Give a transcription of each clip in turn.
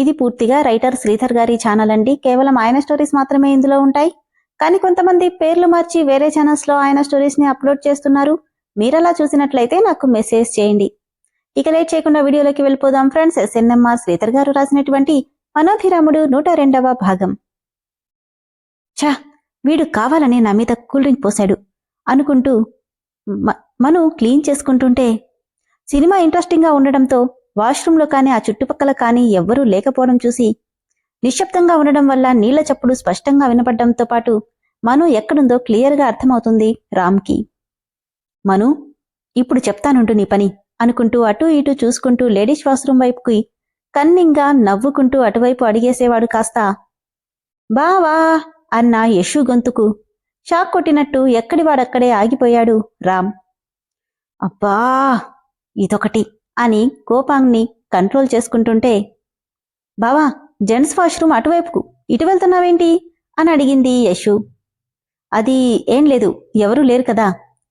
ఇది పూర్తిగా రైటర్ శ్రీధర్ గారి ఛానల్ అండి. కేవలం ఆయన స్టోరీస్ మాత్రమే ఇందులో ఉంటాయి. కానీ కొంతమంది పేర్లు మార్చి వేరే ఛానల్స్లో ఆయన స్టోరీస్ని అప్లోడ్ చేస్తున్నారు. మీరలా చూసినట్లయితే నాకు మెసేజ్ చేయండి. ఇక లేట్ చేయకుండా వీడియోలోకి వెళ్ళిపోదాం ఫ్రెండ్స్ ఎస్ఎన్ఎంఆర్ శ్రీధర్ గారు రాసినటువంటి మనోభిరాముడు నూట రెండవ భాగం. ఛా వీడు కావాలని నా మీద కూల్ డ్రింక్ పోశాడు. అనుకుంటూ మను క్లీన్ చేసుకుంటుంటే సినిమా ఇంట్రెస్టింగ్గా ఉండడంతో వాష్రూంలో కానీ ఆ చుట్టుపక్కల కానీ ఎవ్వరూ లేకపోవడం చూసి నిశ్శబ్దంగా ఉండడం వల్ల నీళ్ళ చప్పుడు స్పష్టంగా వినపడడంతో పాటు మను ఎక్కడుందో క్లియర్గా అర్థమవుతుంది రామ్కి. మను ఇప్పుడు చెప్తానుంటు నీ పని అనుకుంటూ అటూ ఇటూ చూసుకుంటూ లేడీస్ వాష్రూమ్ వైపుకి కన్నింగా నవ్వుకుంటూ అటువైపు అడిగేసేవాడు కాస్త బావా అన్న యశు గొంతుకు షాక్ కొట్టినట్టు ఎక్కడివాడక్కడే ఆగిపోయాడు రామ్. అబ్బా ఇదొకటి. అని కోపాంగ్ని కంట్రోల్ చేసుకుంటుంటే బావా జెంట్స్ వాష్రూమ్ అటువైపుకు. ఇటు వెళ్తున్నావేంటి? అని అడిగింది యశు. అది ఏం లేదు ఎవరూ లేరు కదా.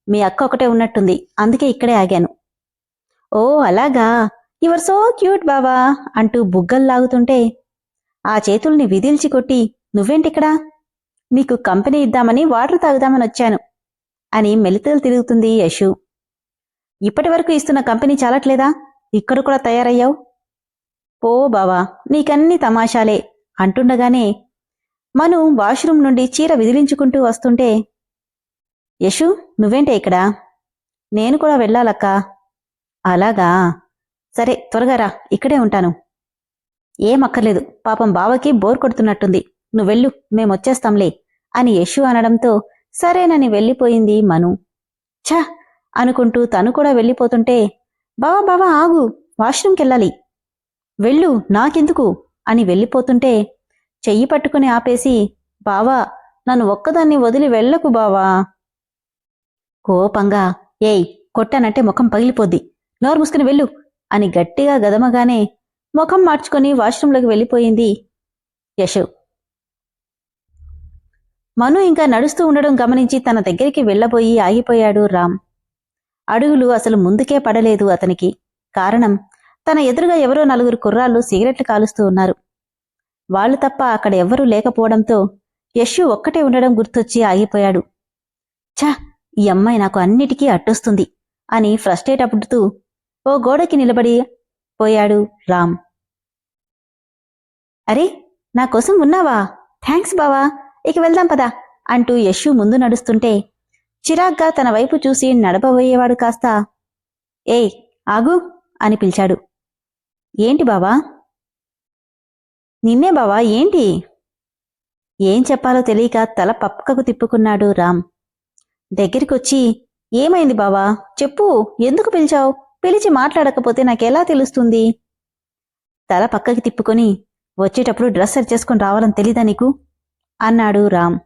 మీ అక్క ఒకటే ఉన్నట్టుంది. అందుకే ఇక్కడే ఆగాను. ఓ అలాగా. యువర్ సో క్యూట్ బావా అంటూ బుగ్గలు లాగుతుంటే ఆ చేతుల్ని విదిల్చి కొట్టి నువ్వేంటిక్కడా? నీకు కంపెనీ ఇద్దామని వాటర్ తాగుదామని వచ్చాను అని మెలితలు తిరుగుతుంది యశు. ఇప్పటి వరకు ఇస్తున్న కంపెనీ చాలట్లేదా? ఇక్కడ కూడా తయారయ్యావు? పో బావా నీకన్ని తమాషాలే అంటుండగానే మను వాష్రూమ్ నుండి చీర విదిలించుకుంటూ వస్తుంటే యశు నువ్వేంటే ఇక్కడ? నేను కూడా వెళ్ళాలక్కా. అలాగా? సరే త్వరగా రా ఇక్కడే ఉంటాను. ఏమక్కర్లేదు పాపం బావకి బోర్ కొడుతున్నట్టుంది. నువ్వెళ్ళు మేమొచ్చేస్తాంలే అని యశు అనడంతో సరేనని వెళ్ళిపోయింది మను. ఛా! అనుకుంటూ తను కూడా వెళ్ళిపోతుంటే బావా బావా ఆగు వాష్రూమ్కెళ్ళాలి. వెళ్ళు నాకెందుకు? అని వెళ్ళిపోతుంటే చెయ్యి పట్టుకుని ఆపేసి బావా నన్ను ఒక్కదాన్ని వదిలి వెళ్ళకు బావా. కోపంగా ఏయ్ కొట్టానంటే ముఖం పగిలిపోద్ది. నోరు మూసుకుని వెళ్ళు అని గట్టిగా గదమగానే ముఖం మార్చుకొని వాష్రూంలోకి వెళ్ళిపోయింది యశు. మను ఇంకా నడుస్తూ ఉండడం గమనించి తన దగ్గరికి వెళ్ళబోయి ఆగిపోయాడు రామ్. అడుగులు అసలు ముందుకే పడలేదు అతనికి. కారణం తన ఎదురుగా ఎవరో నలుగురు కుర్రాళ్ళు సిగరెట్లు కాలుస్తూ ఉన్నారు. వాళ్ళు తప్ప అక్కడ ఎవ్వరూ లేకపోవడంతో యశు ఒక్కటే ఉండడం గుర్తొచ్చి ఆగిపోయాడు. ఛ ఈ అమ్మాయి నాకు అన్నిటికీ అట్టొస్తుంది అని ఫ్రస్ట్రేట్ అప్పుడుతూ ఓ గోడకి నిలబడి పోయాడు రామ్. అరే నా కోసం ఉన్నావా? థ్యాంక్స్ బావా ఇక వెళ్దాం పదా అంటూ యశు ముందు నడుస్తుంటే చిరాగ్గా తన వైపు చూసి నడపబోయేవాడు కాస్త ఏయ్ ఆగు అని పిలిచాడు. ఏంటి బావా? నిన్నే బావా ఏంటి? ఏం చెప్పాలో తెలియక తల పక్కకు తిప్పుకున్నాడు రామ్. దగ్గరికొచ్చి ఏమైంది బావా? చెప్పు ఎందుకు పిలిచావు? పిలిచి మాట్లాడకపోతే నాకెలా తెలుస్తుంది? తల పక్కకి తిప్పుకొని వచ్చేటప్పుడు డ్రెస్ సెట్ చేసుకుని రావాలని తెలీదా నీకు? అన్నాడు రామ్.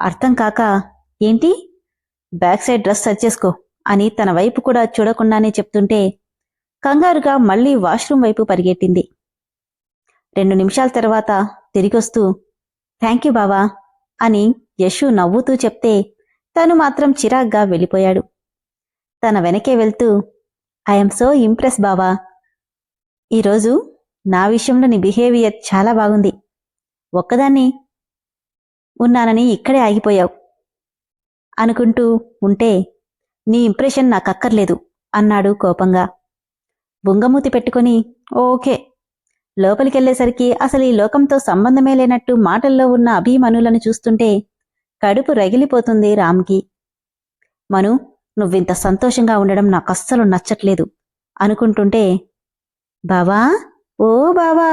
అర్థం కాక ఏంటి? బ్యాక్ సైడ్ డ్రెస్ సెట్ చేసుకో అని తన వైపు కూడా చూడకుండానే చెప్తుంటే కంగారుగా మళ్ళీ వాష్రూమ్ వైపు పరిగెట్టింది. రెండు నిమిషాల తర్వాత తిరిగొస్తూ థ్యాంక్ యూ బావా అని యశు నవ్వుతూ చెప్తే తను మాత్రం చిరాగ్గా వెళ్ళిపోయాడు. తన వెనకే వెళ్తూ ఐఎమ్ సో ఇంప్రెస్ బావా. ఈరోజు నా విషయంలో నీ బిహేవియర్ చాలా బాగుంది. ఒక్కదాన్ని ఉన్నానని ఇక్కడే ఆగిపోయావు. అనుకుంటూ ఉంటే నీ ఇంప్రెషన్ నాకు అక్కర్లేదు అన్నాడు కోపంగా. బుంగమూతి పెట్టుకొని ఓకే. లోపలికెళ్ళేసరికి అసలు ఈ లోకంతో సంబంధమే లేనట్టు మాటల్లో ఉన్న అభిమనులను చూస్తుంటే కడుపు రగిలిపోతుంది రామ్కి. మను నువ్వింత సంతోషంగా ఉండడం నాకు అస్సలు నచ్చట్లేదు అనుకుంటుంటే బావా ఓ బావా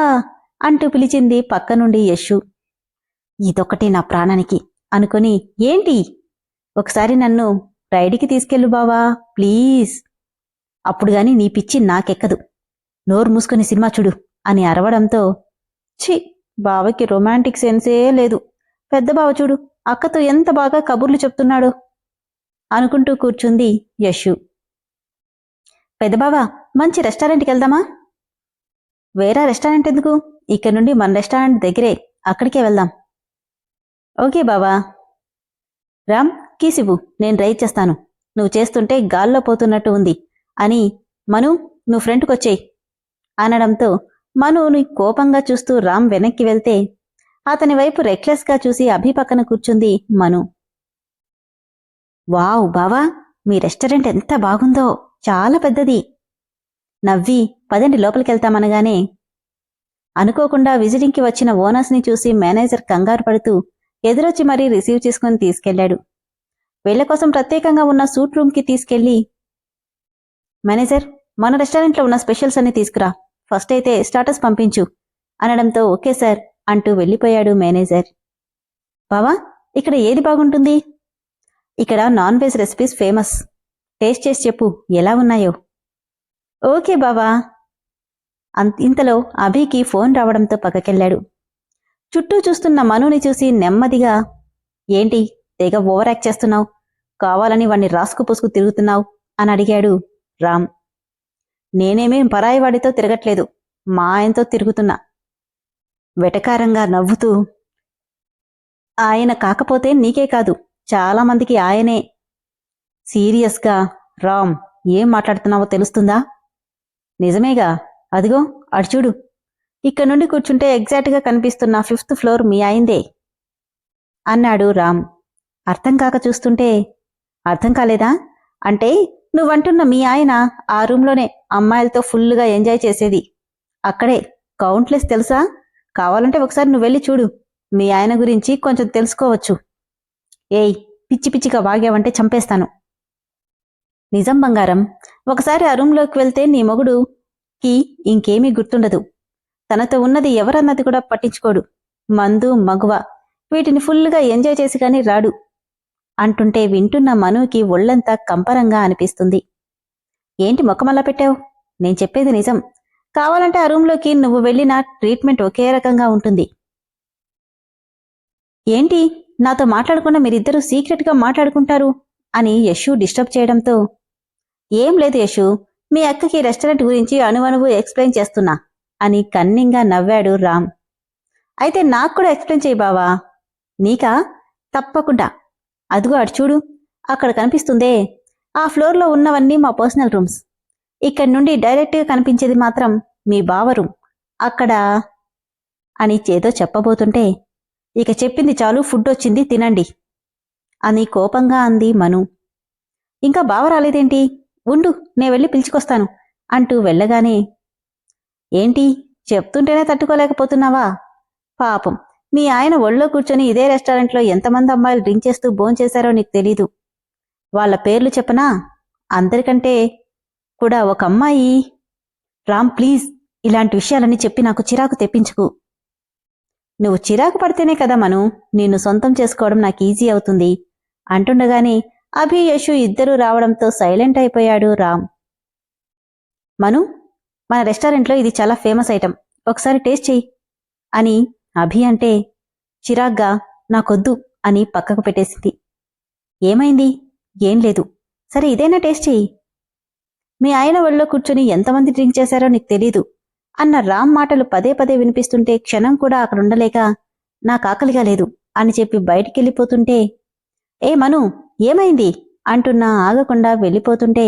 అంటూ పిలిచింది పక్క నుండి యశు. ఇదొకటి నా ప్రాణానికి అనుకొని ఏంటి? ఒకసారి నన్ను రైడ్కి తీసుకెళ్ళు బావా ప్లీజ్. అప్పుడు గాని నీ పిచ్చి నాకెక్కదు. నోరు మూసుకుని సినిమా చూడు అని అరవడంతో ఛీ బావకి రొమాంటిక్ సెన్సే లేదు. పెద్ద బావ చూడు అక్కతో ఎంత బాగా కబుర్లు చెప్తున్నాడో అనుకుంటూ కూర్చుంది యశు. పెద్ద బావ మంచి రెస్టారెంట్కి వెళ్దామా? వేరే రెస్టారెంట్ ఎందుకు? ఇక్కడ నుండి మన రెస్టారెంట్ దగ్గరే అక్కడికే వెళ్దాం. ఓకే బావా. రామ్ కీసివ్వు నేను డ్రైవ్ చేస్తాను. నువ్వు చేస్తుంటే గాల్లో పోతున్నట్టు ఉంది. అని మను నువ్వు ఫ్రంట్కొచ్చేయి. అనడంతో మనుని కోపంగా చూస్తూ రామ్ వెనక్కి వెళ్తే అతని వైపు రెక్లెస్గా చూసి అభి పక్కన కూర్చుంది మను. వావ్ బావా మీ రెస్టారెంట్ ఎంత బాగుందో చాలా పెద్దది. నవ్వి పదండి లోపలికెళ్తామనగానే అనుకోకుండా విజిటింగ్కి వచ్చిన ఓనర్స్ని చూసి మేనేజర్ కంగారు పడుతూ ఎదురొచ్చి మరీ రిసీవ్ చేసుకుని తీసుకెళ్ళాడు వీళ్ళ కోసం ప్రత్యేకంగా ఉన్న సూట్ రూమ్కి తీసుకెళ్ళి మేనేజర్ మన రెస్టారెంట్లో ఉన్న స్పెషల్స్ అన్ని తీసుకురా. ఫస్ట్ అయితే స్టాటస్ పంపించు. అనడంతో ఓకే సార్ అంటూ వెళ్ళిపోయాడు మేనేజర్. బావా ఇక్కడ ఏది బాగుంటుంది? ఇక్కడ non veg recipes famous. Taste చేసి చెప్పు ఎలా ఉన్నాయో. ఓకే బావా. అంత ఇంతలో అభికి ఫోన్ రావడంతో పక్కకెళ్ళాడు. చుట్టూ చూస్తున్న మనుని చూసి నెమ్మదిగా ఏంటి తెగ ఓవర్ యాక్ట్ చేస్తున్నావు? కావాలని వాణ్ణి రాసుకు పూసుకు తిరుగుతున్నావు? అని అడిగాడు రామ్. నేనేమేం పరాయివాడితో తిరగట్లేదు. మా ఆయనతో తిరుగుతున్నా. వెటకారంగా నవ్వుతూ ఆయన కాకపోతే నీకే కాదు చాలా మందికి ఆయనే. సీరియస్గా రామ్ ఏం మాట్లాడుతున్నావో తెలుస్తుందా? నిజమేగా? అదిగో అడుచుడు ఇక్కడ నుండి కూర్చుంటే ఎగ్జాక్ట్గా కనిపిస్తున్న ఫిఫ్త్ ఫ్లోర్ మీ అయిందే అన్నాడు రామ్. అర్థం కాక చూస్తుంటే అర్థం కాలేదా? అంటే నువ్వంటున్న మీ ఆయన ఆ రూమ్లోనే అమ్మాయిలతో ఫుల్లుగా ఎంజాయ్ చేసేది. అక్కడే కౌంట్లెస్ తెలుసా? కావాలంటే ఒకసారి నువ్వు వెళ్ళి చూడు. మీ ఆయన గురించి కొంచెం తెలుసుకోవచ్చు. ఏయ్ పిచ్చి పిచ్చిగా వాగావంటే చంపేస్తాను. నిజం బంగారం. ఒకసారి ఆ రూంలోకి వెళ్తే నీ మొగుడుకి ఇంకేమీ గుర్తుండదు. తనతో ఉన్నది ఎవరన్నది కూడా పట్టించుకోడు. మందు మగువ. వీటిని ఫుల్లుగా ఎంజాయ్ చేసి కానీ రాడు. అంటుంటే వింటున్న మనుకి ఒళ్ళంతా కంపరంగా అనిపిస్తుంది. ఏంటి మొక్కమల్లా పెట్టావు? నేను చెప్పేది నిజం. కావాలంటే ఆ రూంలోకి నువ్వు వెళ్ళిన ట్రీట్మెంట్ ఒకే రకంగా ఉంటుంది. ఏంటి? నాతో మాట్లాడకుండా మీరిద్దరూ సీక్రెట్గా మాట్లాడుకుంటారు? అని యశు డిస్టర్బ్ చేయడంతో ఏం లేదు యశు మీ అక్కకి రెస్టారెంట్ గురించి అణువణువు ఎక్స్ప్లెయిన్ చేస్తున్నా అని కన్నింగా నవ్వాడు రామ్. అయితే నాకు కూడా ఎక్స్ప్లెయిన్ చేయి బావా. నీకా? తప్పకుండా. అదిగో అటు చూడు అక్కడ కనిపిస్తుందే. ఆ ఫ్లోర్లో ఉన్నవన్నీ మా పర్సనల్ రూమ్స్. ఇక్కడి నుండి డైరెక్ట్గా కనిపించేది మాత్రం మీ బావ రూమ్. అక్కడ అని చేదో చెప్పబోతుంటే ఇక చెప్పింది చాలు ఫుడ్ వచ్చింది తినండి అని కోపంగా అంది మను. ఇంకా బావ రాలేదేంటి? ఉండు నే వెళ్ళి పిలుచుకొస్తాను అంటూ వెళ్ళగానే ఏంటి చెప్తుంటేనే తట్టుకోలేకపోతున్నావా? పాపం. మీ ఆయన ఒళ్ళో కూర్చొని ఇదే రెస్టారెంట్లో ఎంతమంది అమ్మాయిలు డ్రింక్ చేస్తూ భోంచేశారో నీకు తెలీదు. వాళ్ళ పేర్లు చెప్పనా? అందరికంటే కూడా ఒక అమ్మాయి. రామ్ ప్లీజ్ ఇలాంటి విషయాలన్నీ చెప్పి నాకు చిరాకు తెప్పించుకు. నువ్వు చిరాకు పడితేనే కదా మను నిన్ను సొంతం చేసుకోవడం నాకు ఈజీ అవుతుంది. అంటుండగానే అభి యశు ఇద్దరూ రావడంతో సైలెంట్ అయిపోయాడు రామ్. మను మన రెస్టారెంట్లో ఇది చాలా ఫేమస్ ఐటెం ఒకసారి టేస్ట్ చెయ్యి అని అభి అంటే చిరాగ్గా నాకొద్దు అని పక్కకు పెట్టేసింది. ఏమైంది? ఏం లేదు. సరే ఇదైనా టేస్ట్ చెయ్యి. మీ ఆయన ఒళ్ళో కూర్చుని ఎంతమంది డ్రింక్ చేశారో నీకు తెలీదు. అన్న రామ్ మాటలు పదే పదే వినిపిస్తుంటే క్షణం కూడా అక్కడ ఉండలేక నాకు ఆకలిగా లేదు అని చెప్పి బయటికెళ్ళిపోతుంటే ఏ మను ఏమైంది? అంటున్నా ఆగకుండా వెళ్ళిపోతుంటే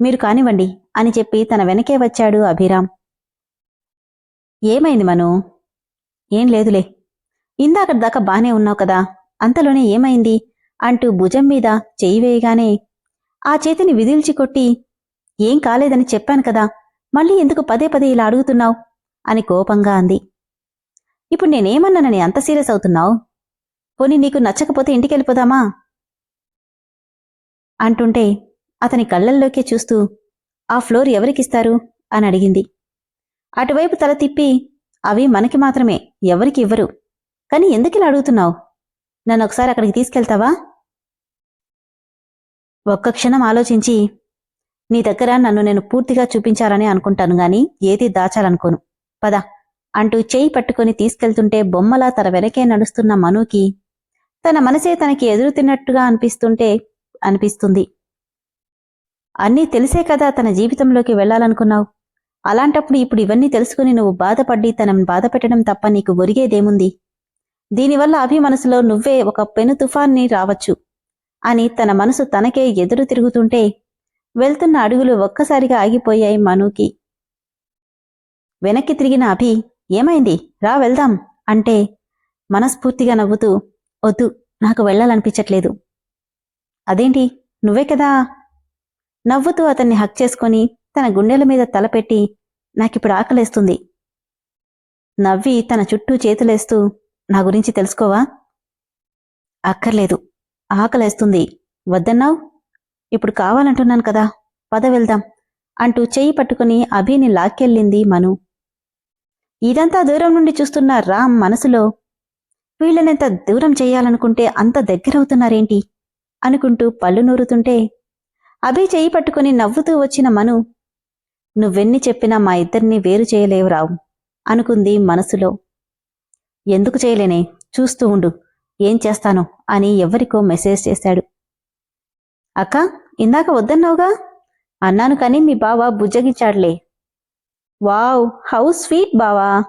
మీరు కానివ్వండి అని చెప్పి తన వెనకే వచ్చాడు అభిరామ్. ఏమైంది మను? ఏం లేదులే. ఇందాక దాకా బానే ఉన్నావు కదా అంతలోనే ఏమైంది? అంటూ భుజం మీద చెయ్యి వేయగానే ఆ చేతిని విదిల్చి కొట్టి ఏం కాలేదని చెప్పాను కదా మళ్ళీ ఎందుకు పదే పదే ఇలా అడుగుతున్నావు? అని కోపంగా అంది. ఇప్పుడు నేనేమన్నానని అంత సీరియస్ అవుతున్నావు? పోనీ నీకు నచ్చకపోతే ఇంటికెళ్ళిపోదామా? అంటుంటే అతని కళ్ళల్లోకే చూస్తూ ఆ ఫ్లోర్ ఎవరికిస్తారు అని అడిగింది. అటువైపు తల తిప్పి అవి మనకి మాత్రమే. ఎవరికి ఇవ్వరు. కానీ ఎందుకిలా అడుగుతున్నావు? నన్ను ఒకసారి అక్కడికి తీసుకెళ్తావా? ఒక్క క్షణం ఆలోచించి నీ దగ్గర నన్ను నేను పూర్తిగా చూపించాలని అనుకుంటాను గాని ఏది దాచాలనుకోను. పద. అంటూ చేయి పట్టుకొని తీసుకెళ్తుంటే బొమ్మలా తన వెనకే నడుస్తున్న మనుకి తన మనసే తనకి ఎదురు తిన్నట్టుగా అనిపిస్తుంటే అనిపిస్తుంది. అన్నీ తెలిసే కదా తన జీవితంలోకి వెళ్ళాలనుకున్నావు? అలాంటప్పుడు ఇప్పుడు ఇవన్నీ తెలుసుకుని నువ్వు బాధపడి తనను బాధ పెట్టడం తప్ప నీకు ఒరిగేదేముంది? దీనివల్ల అభి మనసులో నువ్వే ఒక పెను తుఫాన్ని రావచ్చు. అని తన మనసు తనకే ఎదురు తిరుగుతుంటే వెళ్తున్న అడుగులు ఒక్కసారిగా ఆగిపోయాయి మనుకి. వెనక్కి తిరిగిన అభి ఏమైంది? రా వెళ్దాం అంటే మనస్ఫూర్తిగా నవ్వుతూ వద్దు నాకు వెళ్ళాలనిపించట్లేదు. అదేంటి? నువ్వే కదా? నవ్వుతూ అతన్ని హక్ చేసుకొని తన గుండెల మీద తలపెట్టి నాకిప్పుడు ఆకలేస్తుంది. నవ్వి తన చుట్టూ చేతులేస్తూ నా గురించి తెలుసుకోవా? అక్కర్లేదు. ఆకలేస్తుంది. వద్దన్నావు? ఇప్పుడు కావాలంటున్నాను కదా. పద వెళ్దాం. అంటూ చెయ్యి పట్టుకుని అభిని లాక్కెళ్ళింది మను. ఇదంతా దూరం నుండి చూస్తున్న రామ్ మనసులో వీళ్ళనెంత దూరం చెయ్యాలనుకుంటే అంత దగ్గరవుతున్నారేంటి? అనుకుంటూ పళ్ళు నూరుతుంటే అభి చెయ్యి పట్టుకుని నవ్వుతూ వచ్చిన మను నువ్వెన్ని చెప్పినా మా ఇద్దరిని వేరు చేయలేవు రావు అనుకుంది మనసులో. ఎందుకు చేయలేనే? చూస్తూ ఉండు. ఏం చేస్తాను? అని ఎవరికో మెసేజ్ చేశాడు అక్క ఇందాక వద్దన్నావుగా? అన్నాను కానీ మీ బావ బుజ్జగించాడులే. వావ్ హౌ స్వీట్ బావా.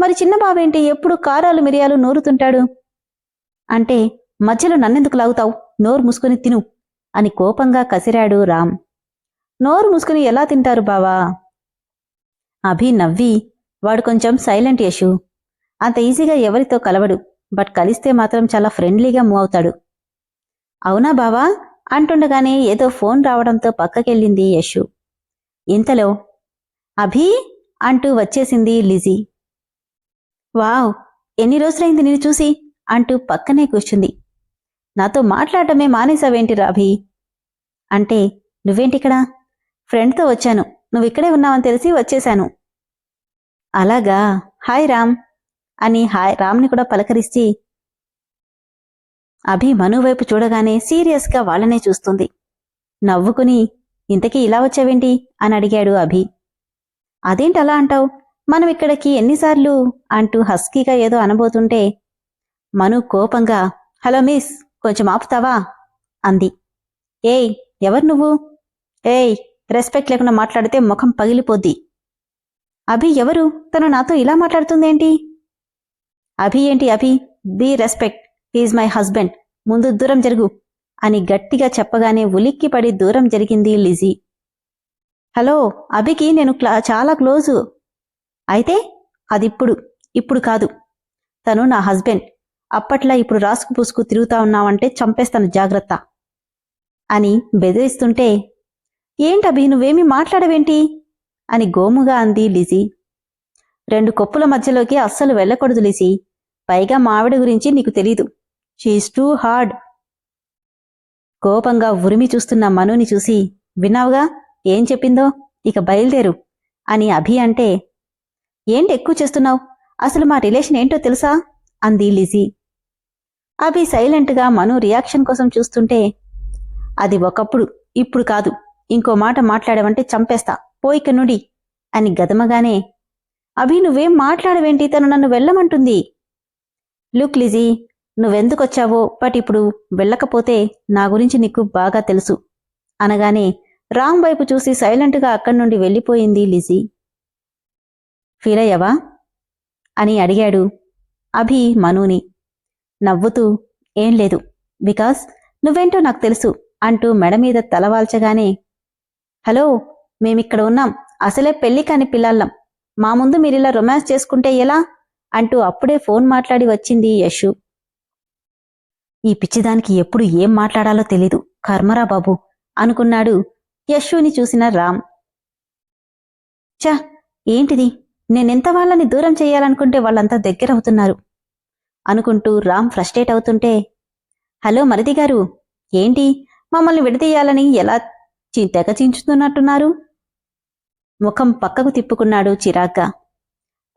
మరి చిన్న బావేంటి? ఎప్పుడు కారాలు మిరియాలు నూరుతుంటాడు? అంటే మధ్యలో నన్నెందుకు లాగుతావు? నోరు మూసుకుని తిను అని కోపంగా కసిరాడు రామ్. నోరు మూసుకుని ఎలా తింటారు బావా? అభి నవ్వి వాడు కొంచెం సైలెంట్ యశు. అంత ఈజీగా ఎవరితో కలవడు బట్ కలిస్తే మాత్రం చాలా ఫ్రెండ్లీగా మూవ్ అవుతాడు. అవునా బావా? అంటుండగానే ఏదో ఫోన్ రావడంతో పక్కకెళ్ళింది యశు. ఇంతలో అభి? అంటూ వచ్చేసింది లిజీ. వావ్ ఎన్ని రోజులైంది నేను చూసి? అంటూ పక్కనే కూర్చుంది. నాతో మాట్లాడటమే మానేసావేంటి రాభి అంటే నువ్వేంటిక్కడా? ఫ్రెండ్తో వచ్చాను. నువ్వు ఇక్కడే ఉన్నావని తెలిసి వచ్చేశాను. అలాగా? హాయ్ రామ్. అని హాయ్ రామ్ని కూడా పలకరిస్తే అభి మను వైపు చూడగానే సీరియస్గా వాళ్ళనే చూస్తుంది. నవ్వుకుని ఇంతకీ ఇలా వచ్చావేంటి? అని అడిగాడు అభి. అదేంటి అలా అంటావు? మనం ఇక్కడికి ఎన్నిసార్లు? అంటూ హస్కీగా ఏదో అనబోతుంటే మను కోపంగా హలో మిస్ కొంచెం ఆపుతావా? అంది. ఏయ్ ఎవరు నువ్వు? ఏయ్ రెస్పెక్ట్ లేకుండా మాట్లాడితే ముఖం పగిలిపోద్ది. అభి ఎవరు? తను నాతో ఇలా మాట్లాడుతుందేంటి? అభి ఏంటి Abhi? Be respect he's my husband ముందు దూరం జరుగు అని గట్టిగా చెప్పగానే ఉలిక్కిపడి దూరం జరిగింది లిజీ. హలో అభికి నేను క్లా చాలా క్లోజు. అయితే అదిప్పుడు ఇప్పుడు కాదు. తను నా హస్బెండ్. అప్పట్లా ఇప్పుడు రాసుకు పూసుకు తిరుగుతా ఉన్నావంటే చంపేస్తాను జాగ్రత్త అని బెదిరిస్తుంటే ఏంటభి నువ్వేమీ మాట్లాడవేంటి? అని గోముగా అంది లిజీ. రెండు కొప్పుల మధ్యలోకి అస్సలు వెళ్ళకూడదు లిజీ. పైగా మావిడ గురించి నీకు తెలీదు. షీఈస్ టూ హార్డ్ కోపంగా ఉరిమి చూస్తున్న మనుని చూసి విన్నావుగా? ఏం చెప్పిందో? ఇక బయలుదేరు అని అభి అంటే ఏంటి ఎక్కువ చేస్తున్నావు? అసలు మా రిలేషన్ ఏంటో తెలుసా? అంది లిజీ. అభి సైలెంట్గా మను రియాక్షన్ కోసం చూస్తుంటే అది ఒకప్పుడు ఇప్పుడు కాదు. ఇంకో మాట మాట్లాడవంటే చంపేస్తా. పోయిక నుడి అని గదమగానే అభి నువ్వేం మాట్లాడవేంటి? తను నన్ను వెళ్ళమంటుంది. లుక్ లిజీ నువ్వెందుకొచ్చావో బట్ ఇప్పుడు వెళ్ళకపోతే నా గురించి నీకు బాగా తెలుసు అనగానే రామ్ వైపు చూసి సైలెంట్గా అక్కడి నుండి వెళ్ళిపోయింది లిజీ. ఫీల్ అని అడిగాడు అభి మనుని. నవ్వుతూ ఏం లేదు బికాస్ నువ్వేంటో నాకు తెలుసు అంటూ మెడ మీద తలవాల్చగానే హలో మేమిక్కడ ఉన్నాం. అసలే పెళ్ళి కాని పిల్లల్లం మా ముందు మీరిలా రొమాన్స్ చేసుకుంటే ఎలా? అంటూ అప్పుడే ఫోన్ మాట్లాడి వచ్చింది యశు. ఈ పిచ్చిదానికి ఎప్పుడు ఏం మాట్లాడాలో తెలీదు. కర్మరా బాబు అనుకున్నాడు యశుని చూసిన రామ్. చ ఏంటిది? నేనెంత వాళ్ళని దూరం చేయాలనుకుంటే వాళ్ళంతా దగ్గరవుతున్నారు అనుకుంటూ రామ్ ఫ్రస్ట్రేట్ అవుతుంటే హలో మరిది గారు ఏంటి? మమ్మల్ని విడదీయాలని ఎలా చి- తెగ చించుతున్నట్టున్నారు. ముఖం పక్కకు తిప్పుకున్నాడు చిరాగ్గా.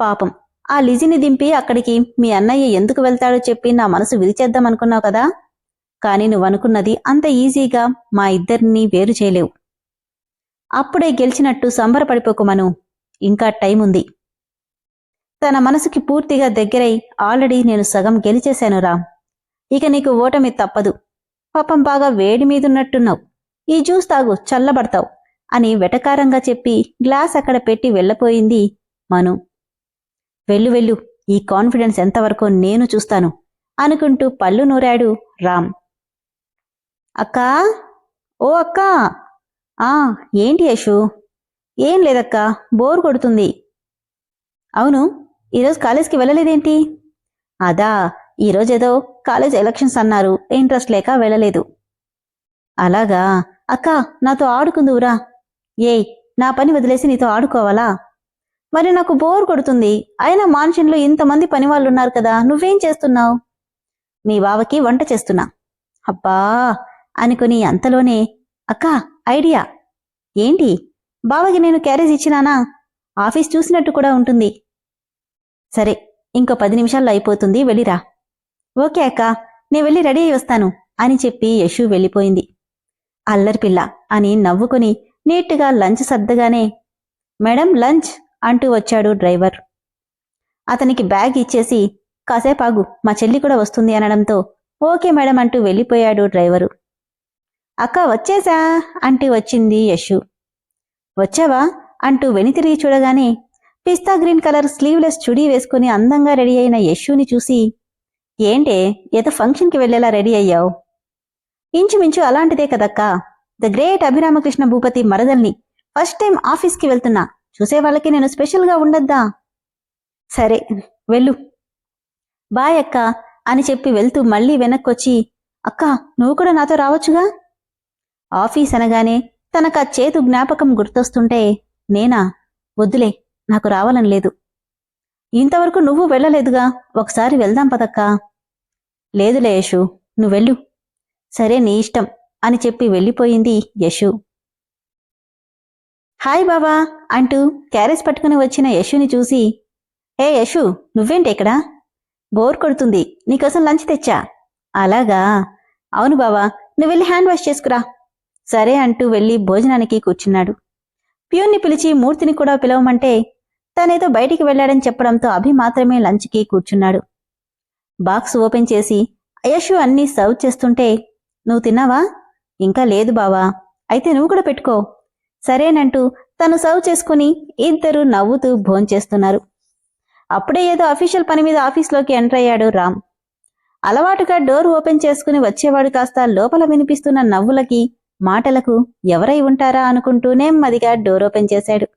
పాపం ఆ లిజిని దింపి అక్కడికి మీ అన్నయ్య ఎందుకు వెళ్తాడో చెప్పి నా మనసు విరిచేద్దామనుకున్నావు కదా? కానీ నువ్వనుకున్నది అంత ఈజీగా మా ఇద్దరిని వేరు చేయలేవు. అప్పుడే గెలిచినట్టు సంబరపడిపోకుమను ఇంకా టైం ఉంది. తన మనసుకి పూర్తిగా దగ్గరై ఆల్రెడీ నేను సగం గెలిచేశాను రామ్ ఇక నీకు ఓటమి తప్పదు. పాపం బాగా వేడి మీదున్నట్టున్నావు. ఈ జ్యూస్ తాగు చల్లబడతావు అని వెటకారంగా చెప్పి గ్లాస్ అక్కడ పెట్టి వెళ్ళపోయింది మను. వెళ్ళు వెళ్ళు ఈ కాన్ఫిడెన్స్ ఎంతవరకు నేను చూస్తాను అనుకుంటూ పళ్ళు నూరాడు రామ్. అక్కా? ఓ అక్కా! ఆ ఏంటి యశు? ఏం లేదక్కా బోర్ కొడుతుంది. అవును ఈరోజు కాలేజ్కి వెళ్ళలేదేంటి? అదా ఈరోజేదో కాలేజ్ ఎలక్షన్స్ అన్నారు ఇంట్రెస్ట్ లేక వెళ్ళలేదు. అలాగా అక్క నాతో ఆడుకుందువురా. ఏయ్ నా పని వదిలేసి నీతో ఆడుకోవాలా? మరి నాకు బోర్ కొడుతుంది. అయినా మాన్షన్లో ఇంతమంది పని వాళ్ళు ఉన్నారు కదా నువ్వేం చేస్తున్నావు? మీ బావకి వంట చేస్తున్నా. అబ్బా అనుకుని అంతలోనే అక్క ఐడియా. ఏంటి? బావకి నేను క్యారేజ్ ఇచ్చినానా? ఆఫీస్ చూసినట్టు కూడా ఉంటుంది. సరే ఇంకో పది నిమిషాల్లో అయిపోతుంది వెళ్ళిరా. ఓకే అక్క నేను వెళ్ళి రెడీ అయి వస్తాను అని చెప్పి యశు వెళ్ళిపోయింది. అల్లరిపిల్ల అని నవ్వుకుని నీట్గా లంచ్ సర్దగానే మేడం లంచ్ అంటూ వచ్చాడు డ్రైవర్. అతనికి బ్యాగ్ ఇచ్చేసి కాసేపాగు మా చెల్లి కూడా వస్తుంది అనడంతో ఓకే మేడం అంటూ వెళ్ళిపోయాడు డ్రైవరు. అక్క వచ్చేసా అంటూ వచ్చింది యశు. వచ్చావా అంటూ వెనితిరిగి చూడగానే పిస్తా గ్రీన్ కలర్ స్లీవ్లెస్ చుడీ వేసుకుని అందంగా రెడీ అయిన యశుని చూసి ఏంటే ఏదో ఫంక్షన్కి వెళ్ళేలా రెడీ అయ్యావు? ఇంచుమించు అలాంటిదే కదక్కా. ద గ్రేట్ అభిరామకృష్ణ భూపతి మరదల్ని ఫస్ట్ టైం ఆఫీస్కి వెళ్తున్నా. చూసే వాళ్ళకి నేను స్పెషల్గా ఉండద్దా? సరే వెళ్ళు. బాయ్ అక్క అని చెప్పి వెళ్తూ మళ్ళీ వెనక్కొచ్చి అక్క నువ్వు కూడా నాతో రావచ్చుగా? ఆఫీస్ అనగానే తనకు ఆ చేతు జ్ఞాపకం గుర్తొస్తుంటే నేనా? వద్దులే నాకు రావాలని లేదు. ఇంతవరకు నువ్వు వెళ్ళలేదుగా. ఒకసారి వెళ్దాం పదక్కా. లేదులే యశు నువ్వెళ్ళు సరే నీ ఇష్టం అని చెప్పి వెళ్ళిపోయింది యశు. హాయ్ బావా అంటూ క్యారేజ్ పట్టుకుని వచ్చిన యశుని చూసి ఏ యశు నువ్వేంటి ఇక్కడ? బోర్ కొడుతుంది నీకోసం లంచ్ తెచ్చా? అలాగా. అవును బావా నువ్వు వెళ్ళి హ్యాండ్ వాష్ చేసుకురా. సరే అంటూ వెళ్ళి భోజనానికి కూర్చున్నాడు. ప్యూన్ని పిలిచి మూర్తిని కూడా పిలవమంటే తనేదో బయటికి వెళ్ళాడని చెప్పడంతో అభి మాత్రమే లంచ్కి కూర్చున్నాడు. బాక్స్ ఓపెన్ చేసి యశు అన్నీ సర్వ్ చేస్తుంటే నువ్వు తిన్నావా? ఇంకా లేదు బావా. అయితే నువ్వు కూడా పెట్టుకో. సరేనంటూ తను సర్వ్ చేసుకుని ఇద్దరు నవ్వుతూ భోంచేస్తున్నారు. అప్పుడే ఏదో అఫీషియల్ పని మీద ఆఫీస్లోకి ఎంటర్ అయ్యాడు రామ్. అలవాటుగా డోర్ ఓపెన్ చేసుకుని వచ్చేవాడు కాస్త లోపల వినిపిస్తున్న నవ్వులకి మాటలకు ఎవరై ఉంటారా అనుకుంటూ నెమ్మదిగా డోర్ ఓపెన్ చేశాడు.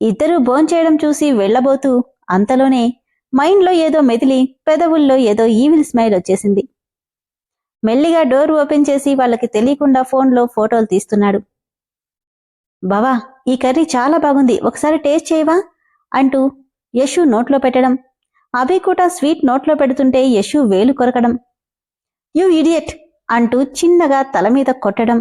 ఇద్దరూ భోంచేయడం చూసి వెళ్ళబోతూ అంతలోనే మైండ్లో ఏదో మెదిలి పెదవుల్లో ఏదో ఈవిల్ స్మైల్ వచ్చేసింది. మెల్లిగా డోర్ ఓపెన్ చేసి వాళ్ళకి తెలియకుండా ఫోన్లో ఫోటోలు తీస్తున్నాడు. బావా ఈ కర్రీ చాలా బాగుంది. ఒకసారి టేస్ట్ చేయవా? అంటూ యశు నోట్లో పెట్టడం. అభి కూడా స్వీట్ నోట్లో పెడుతుంటే యశు వేలు కొరకడం. You idiot! అంటూ చిన్నగా తల మీద కొట్టడం.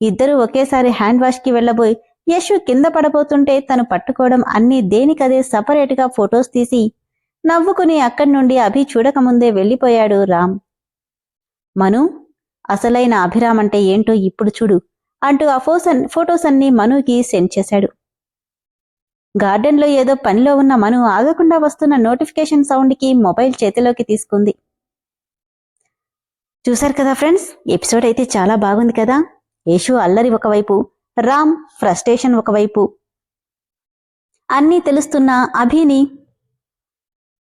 ఇద్దరూ ఒకేసారి హ్యాండ్ వాష్కి వెళ్ళబోయి యశు కింద పడబోతుంటే తను పట్టుకోవడం అన్నీ దేనికదే సపరేట్గా ఫొటోస్ తీసి నవ్వుకుని అక్కడి నుండి అభి చూడకముందే వెళ్ళిపోయాడు రామ్. మను అసలైన అభిరామ్ అంటే ఏంటో ఇప్పుడు చూడు అంటూ ఆ ఫోసన్ ఫొటోస్ అన్ని మనుకి సెండ్ చేశాడు. గార్డెన్లో ఏదో పనిలో ఉన్న మను ఆగకుండా వస్తున్న నోటిఫికేషన్ సౌండ్కి మొబైల్ చేతిలోకి తీసుకుంది. చూశారు కదా ఫ్రెండ్స్ ఎపిసోడ్ అయితే చాలా బాగుంది కదా? యేషు అల్లరి ఒకవైపు రామ్ ఫ్రస్ట్రేషన్ ఒకవైపు. అన్నీ తెలుస్తున్న అభిని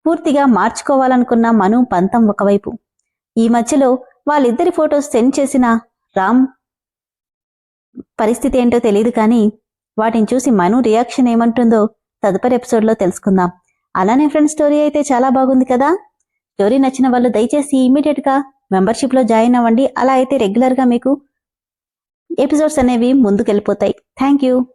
పూర్తిగా మార్చుకోవాలనుకున్న మను పంతం ఒకవైపు. ఈ మధ్యలో వాళ్ళిద్దరి ఫొటోస్ సెండ్ చేసిన రామ్ పరిస్థితి ఏంటో తెలియదు కానీ వాటిని చూసి మను రియాక్షన్ ఏమంటుందో తదుపరి ఎపిసోడ్లో తెలుసుకుందాం. అలానే ఫ్రెండ్స్ స్టోరీ అయితే చాలా బాగుంది కదా? స్టోరీ నచ్చిన వాళ్ళు దయచేసి ఇమీడియట్గా మెంబర్షిప్లో జాయిన్ అవ్వండి. అలా అయితే రెగ్యులర్గా మీకు ఎపిసోడ్స్ అనేవి ముందుకెళ్ళిపోతాయి. Thank you.